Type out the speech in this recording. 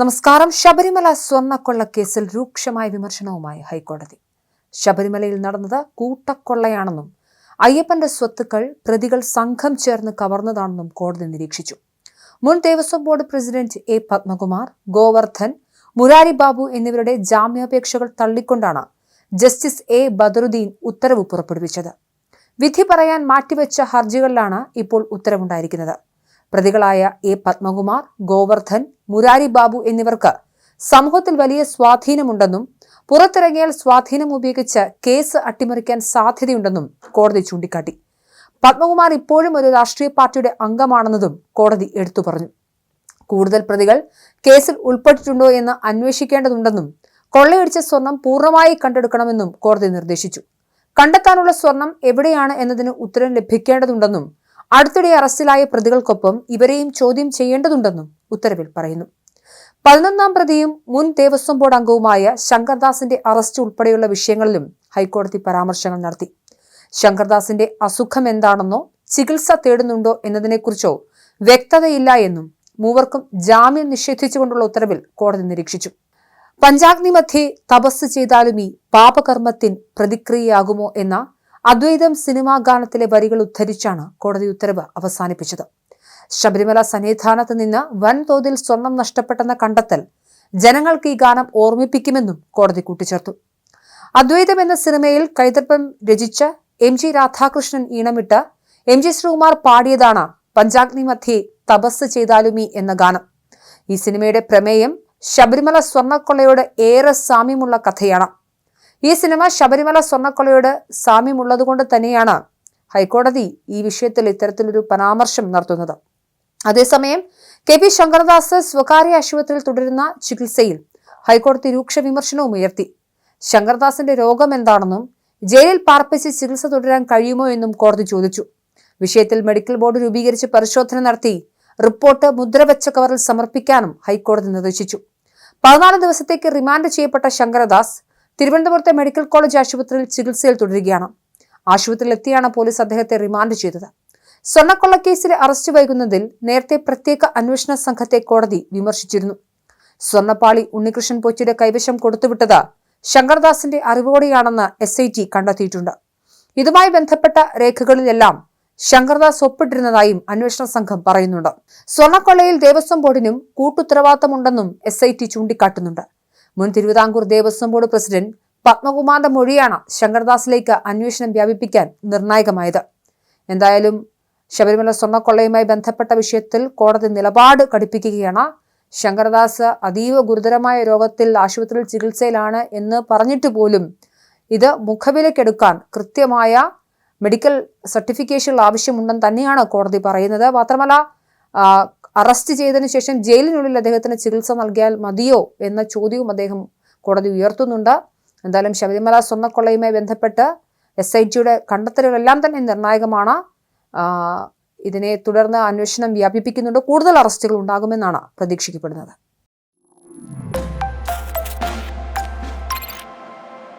നമസ്കാരം. ശബരിമല സ്വർണക്കൊള്ളക്കേസിൽ രൂക്ഷമായ വിമർശനവുമായി ഹൈക്കോടതി. ശബരിമലയിൽ നടന്നത് കൂട്ടക്കൊള്ളയാണെന്നും അയ്യപ്പന്റെ സ്വത്തുക്കൾ പ്രതികൾ സംഘം ചേർന്ന് കവർന്നതാണെന്നും കോടതി നിരീക്ഷിച്ചു. മുൻ Devaswom board president A Padmakumar Govardhan Murari Babu എന്നിവരുടെ ജാമ്യാപേക്ഷകൾ തള്ളിക്കൊണ്ടാണ് ജസ്റ്റിസ് എ ബദറുദ്ദീൻ ഉത്തരവ് പുറപ്പെടുവിച്ചത്. വിധി പറയാൻ മാറ്റിവെച്ച ഹർജികളിലാണ് ഇപ്പോൾ ഉത്തരവുണ്ടായിരിക്കുന്നത്. പ്രതികളായ എ പത്മകുമാർ ഗോവർദ്ധൻ മുരാരി ബാബു എന്നിവർക്ക് സമൂഹത്തിൽ വലിയ സ്വാധീനമുണ്ടെന്നും പുറത്തിറങ്ങിയാൽ സ്വാധീനം ഉപയോഗിച്ച് കേസ് അട്ടിമറിക്കാൻ സാധ്യതയുണ്ടെന്നും കോടതി ചൂണ്ടിക്കാട്ടി. പത്മകുമാർ ഇപ്പോഴും ഒരു രാഷ്ട്രീയ പാർട്ടിയുടെ അംഗമാണെന്നതും കോടതി എടുത്തു പറഞ്ഞു. കൂടുതൽ പ്രതികൾ കേസിൽ ഉൾപ്പെട്ടിട്ടുണ്ടോ എന്ന് അന്വേഷിക്കേണ്ടതുണ്ടെന്നും കൊള്ളയടിച്ച സ്വർണം പൂർണമായി കണ്ടെടുക്കണമെന്നും കോടതി നിർദ്ദേശിച്ചു. കണ്ടെത്താനുള്ള സ്വർണം എവിടെയാണ് എന്നതിന് ഉത്തരം ലഭിക്കേണ്ടതുണ്ടെന്നും അടുത്തിടെ അറസ്റ്റിലായ പ്രതികൾക്കൊപ്പം ഇവരെയും ചോദ്യം ചെയ്യേണ്ടതുണ്ടെന്നും ഉത്തരവിൽ പറയുന്നു. പതിനൊന്നാം പ്രതിയും മുൻ ദേവസ്വം ബോർഡ് അംഗവുമായ ശങ്കർദാസിന്റെ അറസ്റ്റ് ഉൾപ്പെടെയുള്ള വിഷയങ്ങളിലും ഹൈക്കോടതി പരാമർശങ്ങൾ നടത്തി. ശങ്കർദാസിന്റെ അസുഖം എന്താണെന്നോ ചികിത്സ തേടുന്നുണ്ടോ എന്നതിനെക്കുറിച്ചോ വ്യക്തതയില്ല എന്നും മൂവർക്കും ജാമ്യം നിഷേധിച്ചുകൊണ്ടുള്ള ഉത്തരവിൽ കോടതി നിരീക്ഷിച്ചു. പഞ്ചാഗ്നി മധ്യേ തപസ് ചെയ്താലും ഈ പാപകർമ്മത്തിൻ പ്രതിക്രിയയാകുമോ എന്ന അദ്വൈതം സിനിമാ ഗാനത്തിലെ വരികൾ ഉദ്ധരിച്ചാണ് കോടതി ഉത്തരവ് അവസാനിപ്പിച്ചത്. ശബരിമല സന്നിധാനത്ത് നിന്ന് വൻതോതിൽ സ്വർണം നഷ്ടപ്പെട്ടെന്ന കണ്ടെത്തൽ ജനങ്ങൾക്ക് ഈ ഗാനം ഓർമ്മിപ്പിക്കുമെന്നും കോടതി കൂട്ടിച്ചേർത്തു. അദ്വൈതം എന്ന സിനിമയിൽ കൈതർപ്പം രചിച്ച എം ജി രാധാകൃഷ്ണൻ ഈണമിട്ട് എം ജി ശ്രീകുമാർ പാടിയതാണ് പഞ്ചാഗ്നി മധ്യേ തപസ് ചെയ്താലുമി എന്ന ഗാനം. ഈ സിനിമയുടെ പ്രമേയം ശബരിമല സ്വർണക്കൊള്ളയോട് ഏറെ സാമ്യമുള്ള കഥയാണ്. ഈ സിനിമ ശബരിമല സ്വർണക്കൊള്ളയോട് സാമ്യമുള്ളതുകൊണ്ട് തന്നെയാണ് ഹൈക്കോടതി ഈ വിഷയത്തിൽ ഇത്തരത്തിലൊരു പരാമർശം നടത്തുന്നത്. അതേസമയം കെ പി ശങ്കരദാസ് സ്വകാര്യ ആശുപത്രിയിൽ തുടരുന്ന ചികിത്സയിൽ ഹൈക്കോടതി രൂക്ഷ വിമർശനവും ഉയർത്തി. ശങ്കർദാസിന്റെ രോഗം എന്താണെന്നും ജയിലിൽ പാർപ്പിച്ച് ചികിത്സ തുടരാൻ കഴിയുമോ എന്നും കോടതി ചോദിച്ചു. വിഷയത്തിൽ മെഡിക്കൽ ബോർഡ് രൂപീകരിച്ച് പരിശോധന നടത്തി റിപ്പോർട്ട് മുദ്രവെച്ച കവറിൽ സമർപ്പിക്കാനും ഹൈക്കോടതി നിർദ്ദേശിച്ചു. പതിനാല് ദിവസത്തേക്ക് റിമാൻഡ് ചെയ്യപ്പെട്ട ശങ്കരദാസ് തിരുവനന്തപുരത്തെ മെഡിക്കൽ കോളേജ് ആശുപത്രിയിൽ ചികിത്സയിൽ തുടരുകയാണ്. ആശുപത്രിയിലെത്തിയാണ് പോലീസ് അദ്ദേഹത്തെ റിമാൻഡ് ചെയ്തത്. സ്വർണക്കൊള്ളക്കേസിലെ അറസ്റ്റ് വൈകുന്നതിൽ നേരത്തെ പ്രത്യേക അന്വേഷണ സംഘത്തെ കോടതി വിമർശിച്ചിരുന്നു. സ്വർണപ്പാളി ഉണ്ണികൃഷ്ണൻ പോച്ചിയുടെ കൈവശം കൊടുത്തുവിട്ടത് ശങ്കർദാസിന്റെ അറിവോടെയാണെന്ന് എസ് ഐ ടി കണ്ടെത്തിയിട്ടുണ്ട്. ഇതുമായി ബന്ധപ്പെട്ട രേഖകളിലെല്ലാം ശങ്കർദാസ് ഒപ്പിട്ടിരുന്നതായും അന്വേഷണ സംഘം പറയുന്നുണ്ട്. സ്വർണക്കൊള്ളയിൽ ദേവസ്വം ബോർഡിനും കൂട്ടുത്തരവാദിത്തമുണ്ടെന്നും എസ് ഐ ടി ചൂണ്ടിക്കാട്ടുന്നുണ്ട്. മുൻ തിരുവിതാംകൂർ ദേവസ്വം ബോർഡ് പ്രസിഡന്റ് പത്മകുമാറിന്റെ മൊഴിയാണ് ശങ്കർദാസിലേക്ക് അന്വേഷണം വ്യാപിപ്പിക്കാൻ നിർണായകമായത്. എന്തായാലും ശബരിമല സ്വർണക്കൊള്ളയുമായി ബന്ധപ്പെട്ട വിഷയത്തിൽ കോടതി നിലപാട് കടുപ്പിക്കുകയാണ്. ശങ്കരദാസ് അതീവ ഗുരുതരമായ രോഗത്തിൽ ആശുപത്രിയിൽ ചികിത്സയിലാണ് എന്ന് പറഞ്ഞിട്ട് പോലും ഇത് മുഖവിലക്കെടുക്കാൻ കൃത്യമായ മെഡിക്കൽ സർട്ടിഫിക്കേഷൻ ആവശ്യമുണ്ടെന്ന് തന്നെയാണ് കോടതി പറയുന്നത്. മാത്രമല്ല അറസ്റ്റ് ചെയ്തതിനു ശേഷം ജയിലിനുള്ളിൽ അദ്ദേഹത്തിന് ചികിത്സ നൽകിയാൽ മതിയോ എന്ന ചോദ്യവും അദ്ദേഹം കോടതി ഉയർത്തുന്നുണ്ട്. എന്തായാലും ശബരിമല സ്വർണക്കൊള്ളയുമായി ബന്ധപ്പെട്ട് എസ് ഐ ടിയുടെ കണ്ടെത്തലുകളെല്ലാം തന്നെ നിർണായകമാണ്. ഇതിനെ തുടർന്ന് അന്വേഷണം വ്യാപിപ്പിക്കുന്നുണ്ട്. കൂടുതൽ അറസ്റ്റുകൾ ഉണ്ടാകുമെന്നാണ് പ്രതീക്ഷിക്കപ്പെടുന്നത്.